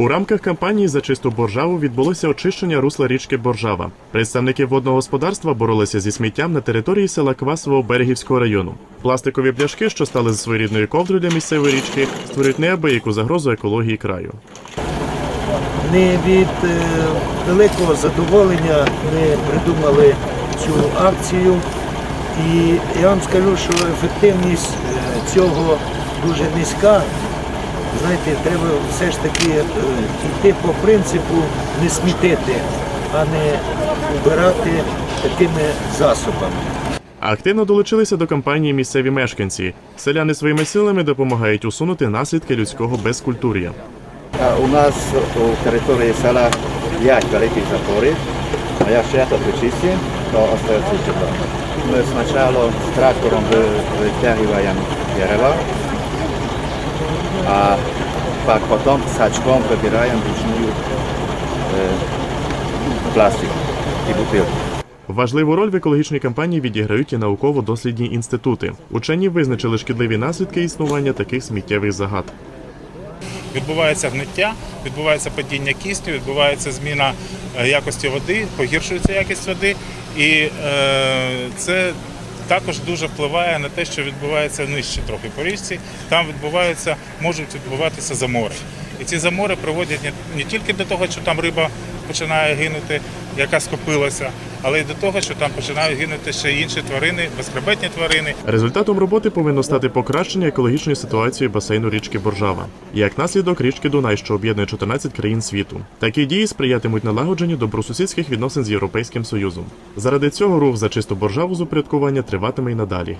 У рамках кампанії за чисту боржаву відбулося очищення русла річки Боржава. Представники водного господарства боролися зі сміттям на території села Квасово Берегівського району. Пластикові пляшки, що стали своєрідною ковдрою для місцевої річки, створюють неабияку загрозу екології краю. Не від е, великого задоволення ми придумали цю акцію. І я вам скажу, що ефективність е, цього дуже низька. Знаєте, треба все ж таки е, йти по принципу не смітити, а не вбирати такими засобами. Активно долучилися до кампанії місцеві мешканці. Селяни своїми силами допомагають усунути наслідки людського безкультур'я. У нас у території села 5 великих запорів, а я ще причисті, то остається чудово. Ми спочатку з трактором ви- витягуємо дерева, а пак потім сачком вибираємо ручну е, пластик і бутилки. Важливу роль в екологічній кампанії відіграють і науково-дослідні інститути. Учені визначили шкідливі наслідки існування таких сміттєвих загад. відбувається гниття, відбувається падіння кисню, відбувається зміна е, якості води, погіршується якість води, і е, це також дуже впливає на те, що відбувається нижче трохи по річці. Там відбуваються, можуть відбуватися замори. І ці замори приводять не, тільки до того, що там риба починає гинути, яка скопилася, але й до того, що там починають гинути ще інші тварини, безхребетні тварини, Результатом роботи повинно стати покращення екологічної ситуації басейну річки Боржава. Як наслідок річки Дунай, що об'єднує 14 країн світу. Такі дії сприятимуть налагодженню добросусідських відносин з Європейським Союзом. Заради цього рух за чисту боржаву з упорядкування триватиме й надалі.